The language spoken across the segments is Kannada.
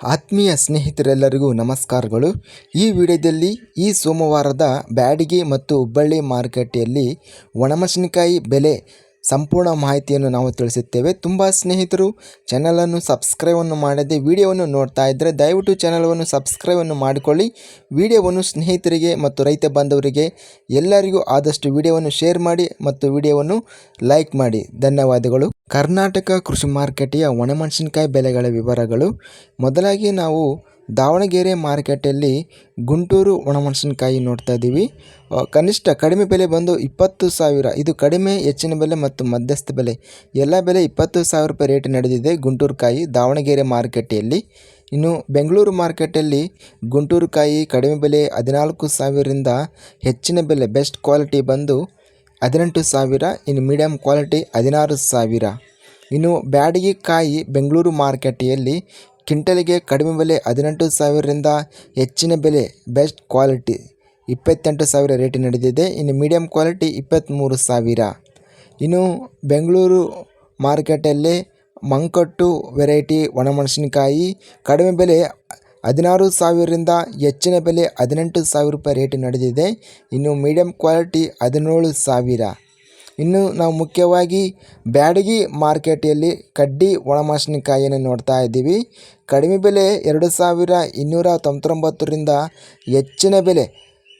ಆತ್ಮೀಯ ಸ್ನೇಹಿತರೆಲ್ಲರಿಗೂ ನಮಸ್ಕಾರಗಳು. ಈ ವಿಡಿಯೋದಲ್ಲಿ ಈ ಸೋಮವಾರದ ಬ್ಯಾಡಿಗೆ ಮತ್ತು ಹುಬ್ಬಳ್ಳಿ ಮಾರುಕಟ್ಟೆಯಲ್ಲಿ ಒಣಮೆಣಸಿನಕಾಯಿ ಬೆಲೆ ಸಂಪೂರ್ಣ ಮಾಹಿತಿಯನ್ನು ನಾವು ತಿಳಿಸುತ್ತೇವೆ. ತುಂಬ ಸ್ನೇಹಿತರು ಚಾನಲನ್ನು ಸಬ್ಸ್ಕ್ರೈಬನ್ನು ಮಾಡದೆ ವಿಡಿಯೋವನ್ನು ನೋಡ್ತಾ ಇದ್ದರೆ ದಯವಿಟ್ಟು ಚಾನಲನ್ನು ಸಬ್ಸ್ಕ್ರೈಬನ್ನು ಮಾಡಿಕೊಳ್ಳಿ. ವಿಡಿಯೋವನ್ನು ಸ್ನೇಹಿತರಿಗೆ ಮತ್ತು ರೈತ ಬಾಂಧವರಿಗೆ ಎಲ್ಲರಿಗೂ ಆದಷ್ಟು ವಿಡಿಯೋವನ್ನು ಶೇರ್ ಮಾಡಿ ಮತ್ತು ವಿಡಿಯೋವನ್ನು ಲೈಕ್ ಮಾಡಿ. ಧನ್ಯವಾದಗಳು. ಕರ್ನಾಟಕ ಕೃಷಿ ಮಾರುಕಟ್ಟೆಯ ಒಣಮೆಣಸಿನಕಾಯಿ ಬೆಲೆಗಳ ವಿವರಗಳು. ಮೊದಲಾಗಿ ನಾವು ದಾವಣಗೆರೆ ಮಾರುಕಟ್ಟೆಯಲ್ಲಿ ಗುಂಟೂರು ಒಣಮೆಣಸಿನಕಾಯಿ ನೋಡ್ತಾ ಇದ್ದೀವಿ. ಕನಿಷ್ಠ ಕಡಿಮೆ ಬೆಲೆ ಬಂದು ಇಪ್ಪತ್ತು ಸಾವಿರ. ಇದು ಕಡಿಮೆ, ಹೆಚ್ಚಿನ ಬೆಲೆ ಮತ್ತು ಮಧ್ಯಸ್ಥ ಬೆಲೆ. ಎಲ್ಲ ಬೆಲೆ ಇಪ್ಪತ್ತು ಸಾವಿರ ರೂಪಾಯಿ ರೇಟ್ ನಡೆದಿದೆ ಗುಂಟೂರು ಕಾಯಿ ದಾವಣಗೆರೆ ಮಾರುಕಟ್ಟೆಯಲ್ಲಿ ಇನ್ನು ಬೆಂಗಳೂರು ಮಾರ್ಕೆಟಲ್ಲಿ ಗುಂಟೂರು ಕಾಯಿ ಕಡಿಮೆ ಬೆಲೆ ಹದಿನಾಲ್ಕು ಸಾವಿರದಿಂದ ಹೆಚ್ಚಿನ ಬೆಲೆ ಬೆಸ್ಟ್ ಕ್ವಾಲಿಟಿ ಬಂದು ಹದಿನೆಂಟು ಸಾವಿರ, ಇನ್ನು ಮೀಡಿಯಮ್ ಕ್ವಾಲಿಟಿ ಹದಿನಾರು ಸಾವಿರ. ಇನ್ನು ಬ್ಯಾಡಗಿ ಕಾಯಿ ಬೆಂಗಳೂರು ಮಾರುಕಟ್ಟೆಯಲ್ಲಿ ಕ್ವಿಂಟಲಿಗೆ ಕಡಿಮೆ ಬೆಲೆ ಹದಿನೆಂಟು ಸಾವಿರದಿಂದ ಹೆಚ್ಚಿನ ಬೆಲೆ, ಬೆಸ್ಟ್ ಕ್ವಾಲಿಟಿ, ಇಪ್ಪತ್ತೆಂಟು ಸಾವಿರ ರೇಟ್ ನಡೆದಿದೆ. ಇನ್ನು ಮೀಡಿಯಂ ಕ್ವಾಲಿಟಿ ಇಪ್ಪತ್ತ್ಮೂರು ಸಾವಿರ. ಇನ್ನು ಬೆಂಗಳೂರು ಮಾರ್ಕೆಟಲ್ಲಿ ಮಂಕಟ್ಟು ವೆರೈಟಿ ಒಣಮೆಣಸಿನಕಾಯಿ ಕಡಿಮೆ ಬೆಲೆ ಹದಿನಾರು ಸಾವಿರದಿಂದ ಹೆಚ್ಚಿನ ಬೆಲೆ ಹದಿನೆಂಟು ಸಾವಿರ ರೂಪಾಯಿ ರೇಟ್ ನಡೆದಿದೆ. ಇನ್ನು ಮೀಡಿಯಂ ಕ್ವಾಲಿಟಿ ಹದಿನೇಳು ಸಾವಿರ. ಇನ್ನು ನಾವು ಮುಖ್ಯವಾಗಿ ಬ್ಯಾಡಗಿ ಮಾರ್ಕೆಟಲ್ಲಿ ಕಡ್ಡಿ ಒಣಮೆಣಸಿನಕಾಯಿಯನ್ನು ನೋಡ್ತಾ ಇದ್ದೀವಿ. ಕಡಿಮೆ ಬೆಲೆ ಎರಡು ಸಾವಿರ ಇನ್ನೂರ ತೊಂಬತ್ತೊಂಬತ್ತರಿಂದ ಹೆಚ್ಚಿನ ಬೆಲೆ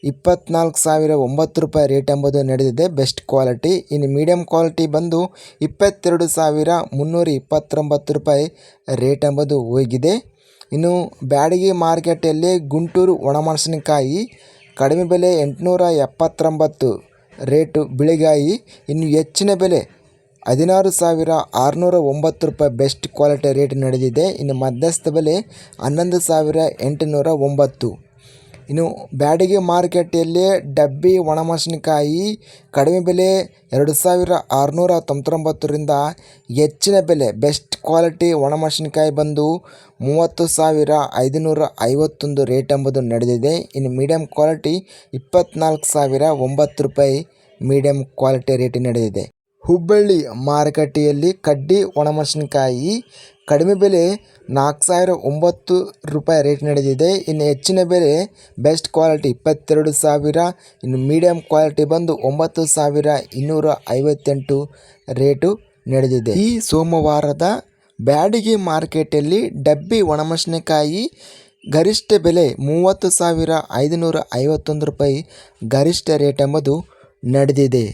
ಇಪ್ಪತ್ನಾಲ್ಕು ಸಾವಿರ ಒಂಬತ್ತು ರೂಪಾಯಿ ರೇಟ್ ಎಂಬುದು ನಡೆದಿದೆ. Best quality. ಇನ್ನು ಮೀಡಿಯಮ್ ಕ್ವಾಲಿಟಿ ಬಂದು ಇಪ್ಪತ್ತೆರಡು ಸಾವಿರ ಮುನ್ನೂರ ಇಪ್ಪತ್ತೊಂಬತ್ತು ರೂಪಾಯಿ ರೇಟ್ ಎಂಬುದು ಹೋಗಿದೆ. ಇನ್ನು ಬ್ಯಾಡಗಿ ಮಾರ್ಕೆಟಲ್ಲಿ ಗುಂಟೂರು ಒಣಮೆಣಸಿನಕಾಯಿ ಕಡಿಮೆ ಬೆಲೆ ಎಂಟುನೂರ ಎಪ್ಪತ್ತೊಂಬತ್ತು ರೇಟು ಬಿಳಿಗಾಯಿ ಇನ್ನು ಹೆಚ್ಚಿನ ಬೆಲೆ ಹದಿನಾರು ಸಾವಿರ ಆರುನೂರ ಒಂಬತ್ತು ರೂಪಾಯಿ ಬೆಸ್ಟ್ ಕ್ವಾಲಿಟಿ ರೇಟ್ ನಡೆದಿದೆ. ಇನ್ನು ಮಧ್ಯಸ್ಥ ಬೆಲೆ ಹನ್ನೊಂದು ಸಾವಿರ ಎಂಟುನೂರ ಒಂಬತ್ತು. ಇನ್ನು ಬ್ಯಾಡಗಿ ಮಾರುಕಟ್ಟೆಯಲ್ಲಿ ಡಬ್ಬಿ, ಒಣಮೆಣಸಿನಕಾಯಿ, ಕಡಿಮೆ ಬೆಲೆ ಎರಡು ಸಾವಿರ ಆರುನೂರ ತೊಂಬತ್ತೊಂಬತ್ತರಿಂದ ಹೆಚ್ಚಿನ ಬೆಲೆ. ಬೆಸ್ಟ್ ಕ್ವಾಲಿಟಿ ಒಣಮೆಣಸಿನಕಾಯಿ ಬಂದು ಮೂವತ್ತು ಸಾವಿರ ಐದುನೂರ ಐವತ್ತೊಂದು ರೇಟ್ ಎಂಬುದು ನಡೆದಿದೆ. ಇನ್ನು ಮೀಡಿಯಂ ಕ್ವಾಲಿಟಿ ಇಪ್ಪತ್ತ್ನಾಲ್ಕು ಸಾವಿರ ಒಂಬತ್ತು ರೂಪಾಯಿ ಮೀಡಿಯಂ ಕ್ವಾಲಿಟಿ ರೇಟ್ ನಡೆದಿದೆ. ಹುಬ್ಬಳ್ಳಿ ಮಾರುಕಟ್ಟೆಯಲ್ಲಿ ಕಡ್ಡಿ ಒಣಮೆಣಸಿನಕಾಯಿ ಕಡಿಮೆ ಬೆಲೆ ನಾಲ್ಕು ಸಾವಿರ ಒಂಬತ್ತು ರೂಪಾಯಿ ರೇಟ್ ನಡೆದಿದೆ. ಇನ್ನು ಹೆಚ್ಚಿನ ಬೆಲೆ ಬೆಸ್ಟ್ ಕ್ವಾಲಿಟಿ ಇಪ್ಪತ್ತೆರಡು ಸಾವಿರ, ಇನ್ನು ಮೀಡಿಯಮ್ ಕ್ವಾಲಿಟಿ ಬಂದು ಒಂಬತ್ತು ಸಾವಿರ ಇನ್ನೂರ ಐವತ್ತೆಂಟು ರೇಟು ನಡೆದಿದೆ. ಈ ಸೋಮವಾರದ ಬ್ಯಾಡಗಿ ಮಾರ್ಕೆಟಲ್ಲಿ ಡಬ್ಬಿ ಒಣಮೆಣಸಿನಕಾಯಿ ಗರಿಷ್ಠ ಬೆಲೆ ಮೂವತ್ತು ಸಾವಿರ ಐದುನೂರ ಐವತ್ತೊಂದು ರೂಪಾಯಿ ಗರಿಷ್ಠ ರೇಟ್ ಎಂಬುದು ನಡೆದಿದೆ.